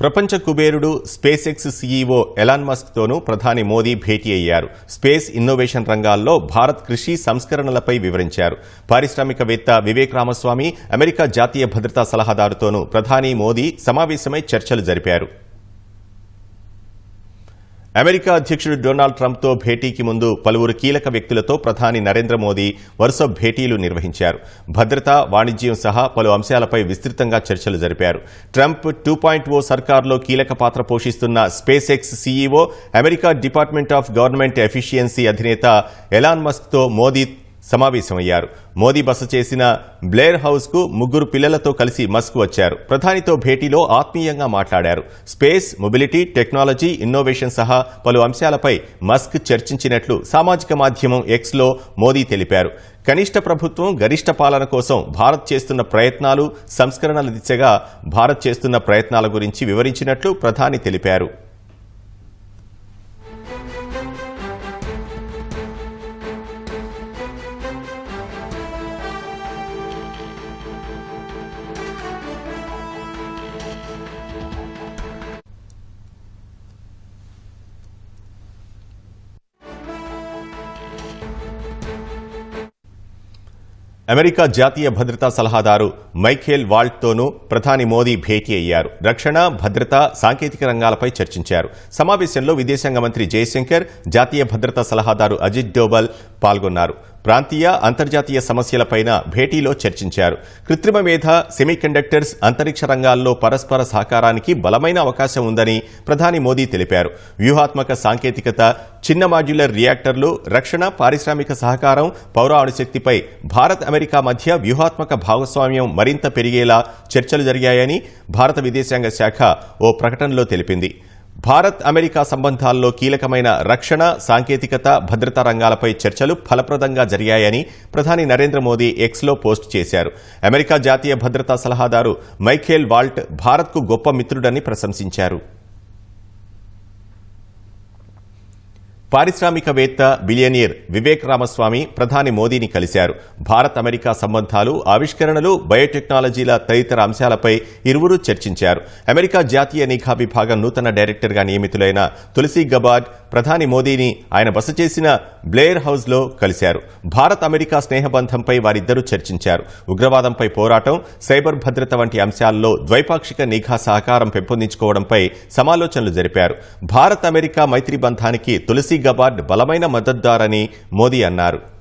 ప్రపంచ కుబేరుడు space X CEO Elon Musk తోనూ ప్రధాని మోదీ భేటీ అయ్యారు. స్పేస్ ఇన్నోవేషన్ రంగాల్లో భారత్ కృషి సంస్కరణలపై వివరించారు. పారిశ్రామికవేత్త వివేక్ రామస్వామి అమెరికా జాతీయ భద్రతా సలహాదారుతోనూ ప్రధాని మోదీ సమావేశమై చర్చలు జరిపారు. అమెరికా అధ్యక్షుడు డొనాల్డ్ ట్రంప్తో భేటీకి ముందు పలువురు కీలక వ్యక్తులతో ప్రధాని నరేంద్ర మోదీ వరుస భేటీలు నిర్వహించారు. భద్రత వాణిజ్యం సహా పలు అంశాలపై విస్తృతంగా చర్చలు జరిపారు. ట్రంప్ టూ పాయింట్ ఓ సర్కార్లో కీలక పాత్ర పోషిస్తున్న SpaceX CEO America department of government efficiency అధినేత ఎలాన్ మస్క్తో మోదీ సమావేశమయ్యారు. మోదీ బస చేసిన బ్లేర్ హౌస్కు ముగ్గురు పిల్లలతో కలిసి మస్క్ వచ్చారు. ప్రధానితో భేటీలో ఆత్మీయంగా మాట్లాడారు. స్పేస్ మొబిలిటీ టెక్నాలజీ ఇన్నోవేషన్ సహా పలు అంశాలపై మస్క్ చర్చించినట్లు సామాజిక మాధ్యమం ఎక్స్లో మోదీ తెలిపారు. కనిష్ట ప్రభుత్వం గరిష్ట పాలన కోసం భారత్ చేస్తున్న ప్రయత్నాలు సంస్కరణల దిశగా భారత్ చేస్తున్న ప్రయత్నాల గురించి వివరించినట్లు ప్రధాని తెలిపారు. అమెరికా జాతీయ భద్రతా సలహాదారు మైఖేల్ వాల్ట్తోనూ ప్రధాని మోదీ భేటీ అయ్యారు. రక్షణ భద్రత సాంకేతిక రంగాలపై చర్చించారు. సమావేశంలో విదేశాంగ మంత్రి జయశంకర్ జాతీయ భద్రతా సలహాదారు అజిత్ డోబల్ పాల్గొన్నారు. ప్రాంతీయ అంతర్జాతీయ సమస్యలపైన భేటీలో చర్చించారు. కృత్రిమ మేధ సెమీకండక్టర్స్ అంతరిక్ష రంగాల్లో పరస్పర సహకారానికి బలమైన అవకాశం ఉందని ప్రధాని మోదీ తెలిపారు. వ్యూహాత్మక సాంకేతికత చిన్న మాడ్యులర్ రియాక్టర్లు రక్షణ పారిశ్రామిక సహకారం పౌర అణుశక్తిపై భారత్ అమెరికా మధ్య వ్యూహాత్మక భాగస్వామ్యం మరింత పెరిగేలా చర్చలు జరిగాయని భారత విదేశాంగ శాఖ ఓ ప్రకటనలో తెలిపింది. భారత్ అమెరికా సంబంధాల్లో కీలకమైన రక్షణ సాంకేతికత భద్రతా రంగాలపై చర్చలు ఫలప్రదంగా జరిగాయని ప్రధాని నరేంద్ర మోదీ ఎక్స్లో పోస్ట్ చేశారు. అమెరికా జాతీయ భద్రతా సలహాదారు మైఖేల్ వాల్ట్ భారత్కు గొప్ప మిత్రుడని ప్రశంసించారు. పారిశ్రామికవేత్త బిలియనీర్ వివేక్ రామస్వామి ప్రధాని మోదీని కలిశారు. భారత్ అమెరికా సంబంధాలు ఆవిష్కరణలు బయోటెక్నాలజీల తదితర అంశాలపై ఇరువురు చర్చించారు. అమెరికా జాతీయ నిఘా విభాగం నూతన డైరెక్టర్గా నియమితులైన తులసి గబార్డ్ ప్రధాని మోదీని ఆయన బస చేసిన బ్లేయర్ హౌస్లో కలిశారు. భారత్ అమెరికా స్నేహబంధంపై వారిద్దరూ చర్చించారు. ఉగ్రవాదంపై పోరాటం సైబర్ భద్రత వంటి అంశాల్లో ద్వైపాక్షిక నిఘా సహకారం పెంపొందించుకోవడంపై సమాలోచనలు జరిపారు. భారత్ అమెరికా మైత్రి బంధానికి తులసి గబార్డ్ బలమైన మద్దతుదారని మోదీ అన్నారు.